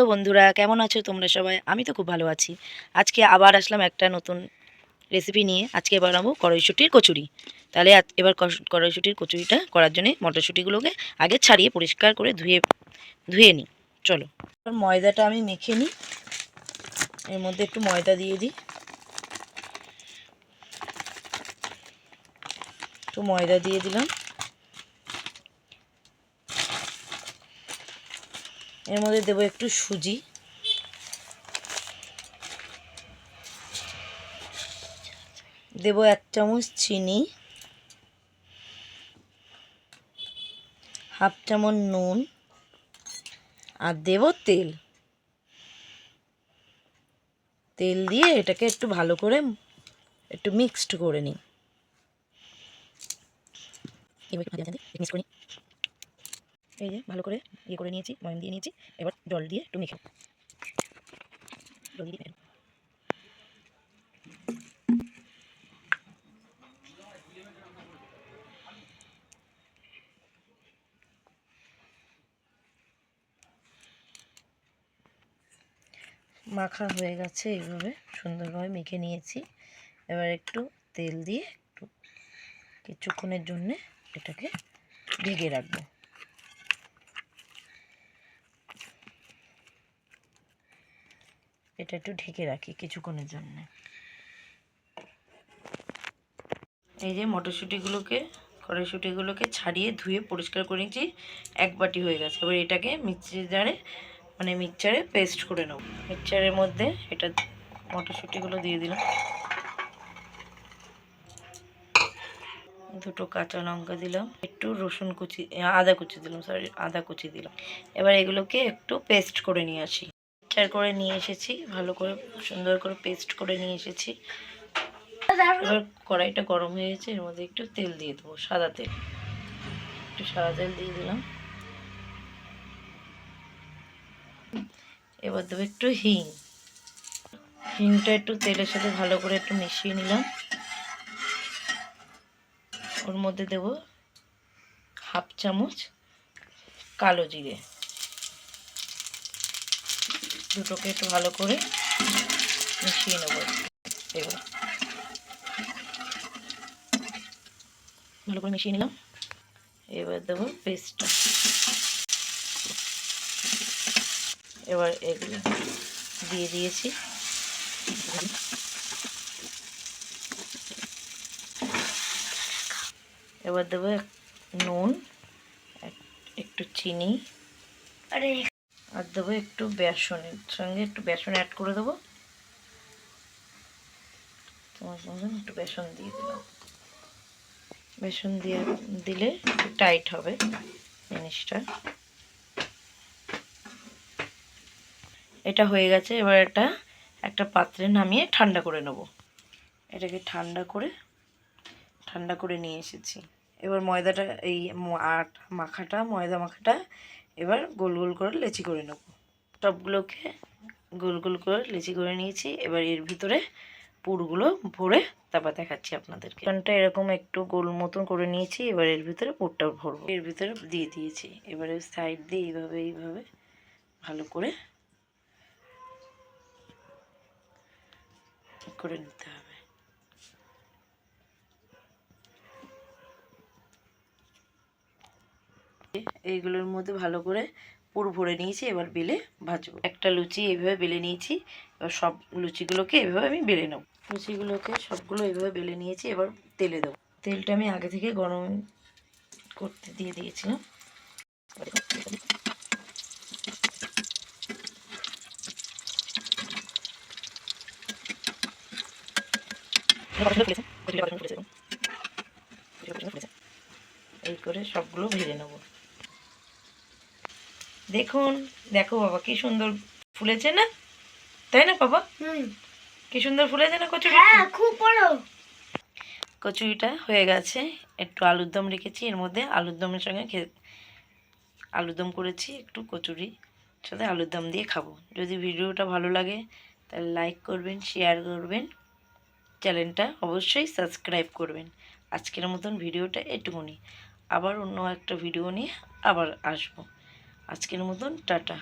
তো বন্ধুরা, কেমন আছো তোমরা সবাই? আমি তো খুব ভালো আছি। আজকে আবার আসলাম একটা নতুন রেসিপি নিয়ে। আজকে বানাবো কড়াইশুটির কচুরি। তাহলে এবার কড়াইশুটির কচুরিটা করার জন্য মটরশুঁটিগুলোকে আগে ছাড়িয়ে পরিষ্কার করে ধুয়ে ধুয়ে নিই। চলো। ময়দাটা আমি মেখে নিই। এর মধ্যে একটু ময়দা দিয়ে দিই। একটু ময়দা দিয়ে দিলাম। এর মধ্যে দেবো একটু সুজি। দেব এক চামচ চিনি। হাফ চামচ নুন। আর দেব তেল। তেল দিয়ে এটাকে একটু ভালো করে একটু মিক্সড করে নিই। মিক্স করে নিই। এই যে, ভালো করে ইয়ে করে নিয়েছি ময়ম দিয়ে নিয়েছি। এবার জল দিয়ে একটু মেখে মাখা হয়ে গেছে এইভাবে, সুন্দরভাবে মেখে নিয়েছি। এবার একটু তেল দিয়ে একটু কিছুক্ষণের জন্যে এটাকে ঢেকে রাখব। এটা একটু ঢেকে রাখি কিছুক্ষণের জন্য। এই যে মটরশুঁটিগুলোকে, কড়াইশুঁটিগুলোকে ছাড়িয়ে ধুয়ে পরিষ্কার করে নিয়েছি, এক বাটি হয়ে গেছে। এবার এটাকে মিক্সি জারে মানে মিক্সচারে পেস্ট করে নেব। মিক্সচারের মধ্যে এটা মটরশুঁটিগুলো দিয়ে দিলাম। দুটো কাঁচা লঙ্কা দিলাম, একটু রসুন কুচি, আদা কুচি দিলাম সরি আদা কুচি দিলাম। এবার এগুলোকে একটু পেস্ট করে নিয়ে আসি। মিক্সচার করে নিয়ে এসেছি, ভালো করে সুন্দর করে পেস্ট করে নিয়ে এসেছি। এবার কড়াইটা গরম হয়ে গেছে, এর মধ্যে একটু তেল দিয়ে দেবো, সাদা তেল। একটু সাদা তেল দিয়ে দিলাম। এবার দেবো একটু হিং। হিংটা একটু তেলের সাথে ভালো করে একটু মিশিয়ে নিলাম। ওর মধ্যে দেব হাফ চামচ কালো জিরে। দুটোকে একটু ভালো করে মিশিয়ে নেব এবার। ভালো করে মিশিয়ে নিলাম। এবার দেবো পেস্টটা এবার এগুলো দিয়ে দিয়েছি। এবার দেবো নুন, এক- একটু চিনি। আরে আর দেবো একটু বেসনের সঙ্গে একটু বেসন অ্যাড করে দেবো। তোমার সঙ্গে একটু বেসন দিয়ে দিলাম। বেসন দিয়ে দিলে টাইট হবে জিনিসটা। এটা হয়ে গেছে, এবার এটা একটা পাত্রে নামিয়ে ঠান্ডা করে নেব। এটাকে ঠান্ডা করে ঠান্ডা করে নিয়ে এসেছি। এবার ময়দাটা, এই আট মাখাটা, ময়দা মাখাটা এবার গোল গোল করে লেচি করে নেব। সবগুলোকে গোল গোল করে লেচি করে নিয়েছি। এবার এর ভিতরে পুরগুলো ভরে তারপর দেখাচ্ছি আপনাদেরকে। এখানটা এরকম একটু গোল মতন করে নিয়েছি এবার এর ভিতরে পুরটা ভরবো। এর ভিতরে দিয়ে দিয়েছি। এবারে সাইড দিয়ে এইভাবে এইভাবে ভালো করে করে নিতে হবে। এইগুলোর মধ্যে ভালো করে পুর ভরে নিয়েছি, এবার বেলে ভাজবো। একটা লুচি এইভাবে বেলে নিয়েছি, এবার সব লুচিগুলোকে এভাবে আমি বেলে নেব। লুচিগুলোকে সবগুলো এইভাবে বেলে নিয়েছি, এবার তেলে দেবো। তেলটা আমি আগে থেকে গরম করতে দিয়ে দিয়েছিলাম। এই করে সবগুলো ভেজে নেব। দেখুন দেখো বাবা কি সুন্দর ফুলেছে না? তাই না বাবা? হুম। কি সুন্দর ফুলেছে না কচুরি? হ্যাঁ খুব বড়। কচুরিটা হয়ে গেছে। একটু আলুর দম রেখেছি এর মধ্যে আলুর দমের সঙ্গে আলুর দম করেছি একটু কচুরি সাথে আলুর দম দিয়ে খাব। যদি ভিডিওটা ভালো লাগে তাহলে লাইক করবেন শেয়ার করবেন। চ্যানেলটা অবশ্যই সাবস্ক্রাইব করবেন। আজকের মতন ভিডিওটা এটুকুনি। আবার অন্য একটা ভিডিও নিয়ে আবার আসব। আজকের মতন টাটা।